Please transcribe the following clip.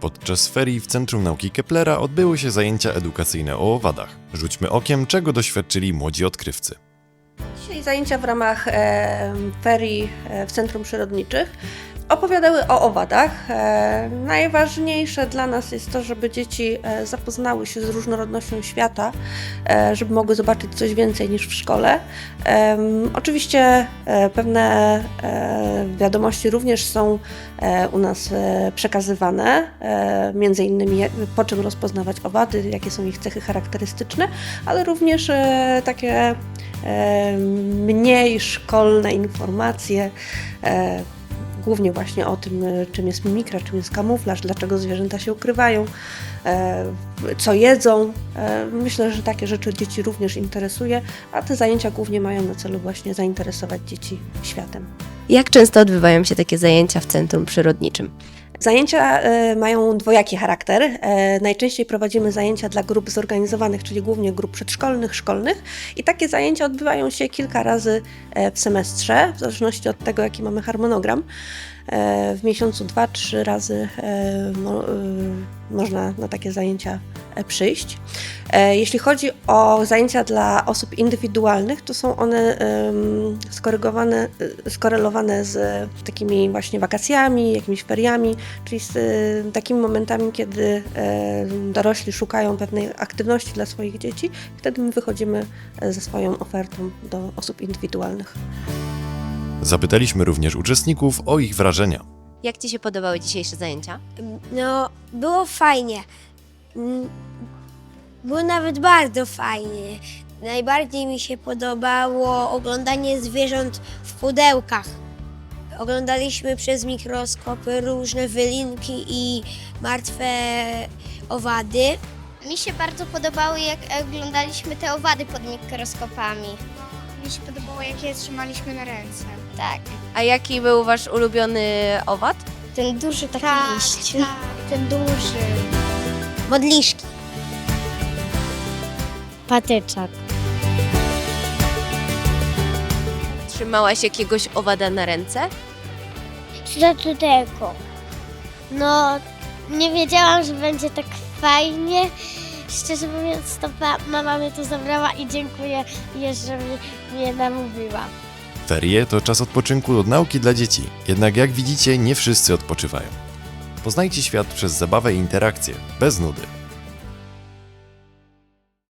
Podczas ferii w Centrum Nauki Keplera odbyły się zajęcia edukacyjne o owadach. Rzućmy okiem, czego doświadczyli młodzi odkrywcy. Dzisiaj zajęcia w ramach e, ferii w Centrum Przyrodniczych opowiadały o owadach. E, najważniejsze dla nas jest to, żeby dzieci e, zapoznały się z różnorodnością świata, e, żeby mogły zobaczyć coś więcej niż w szkole. Oczywiście pewne wiadomości również są u nas przekazywane, między innymi po czym rozpoznawać owady, jakie są ich cechy charakterystyczne, ale również takie mniej szkolne informacje, głównie właśnie o tym, e, czym jest mimikra, czym jest kamuflaż, dlaczego zwierzęta się ukrywają, e, co jedzą. E, Myślę, że takie rzeczy dzieci również interesuje, a te zajęcia głównie mają na celu właśnie zainteresować dzieci światem. Jak często odbywają się takie zajęcia w Centrum Przyrodniczym? Zajęcia e, mają dwojaki charakter. E, najczęściej prowadzimy zajęcia dla grup zorganizowanych, czyli głównie grup przedszkolnych, szkolnych i takie zajęcia odbywają się kilka razy e, w semestrze, w zależności od tego, jaki mamy harmonogram. W miesiącu dwa, trzy razy mo, można na takie zajęcia przyjść. E, Jeśli chodzi o zajęcia dla osób indywidualnych, to są one skorygowane, e, skorelowane z takimi właśnie wakacjami, jakimiś feriami, czyli z e, takimi momentami, kiedy e, dorośli szukają pewnej aktywności dla swoich dzieci. Wtedy my wychodzimy e, ze swoją ofertą do osób indywidualnych. Zapytaliśmy również uczestników o ich wrażenia. Jak Ci się podobały dzisiejsze zajęcia? No, było fajnie. Było nawet bardzo fajnie. Najbardziej mi się podobało oglądanie zwierząt w pudełkach. Oglądaliśmy przez mikroskopy różne wylinki i martwe owady. Mi się bardzo podobało, jak oglądaliśmy te owady pod mikroskopami. Mi się podobało, jak je trzymaliśmy na ręce. Tak. A jaki był Wasz ulubiony owad? Ten duży taki liść. tak, ten duży. Modliszki. Patyczak. Trzymałaś jakiegoś owada na ręce? Co tego? No, nie wiedziałam, że będzie tak fajnie. Szczerze mówiąc, to pa- mama mnie tu zabrała i dziękuję jej, że mnie, mnie namówiła. Ferie to czas odpoczynku od nauki dla dzieci, jednak jak widzicie, nie wszyscy odpoczywają. Poznajcie świat przez zabawę i interakcję, bez nudy.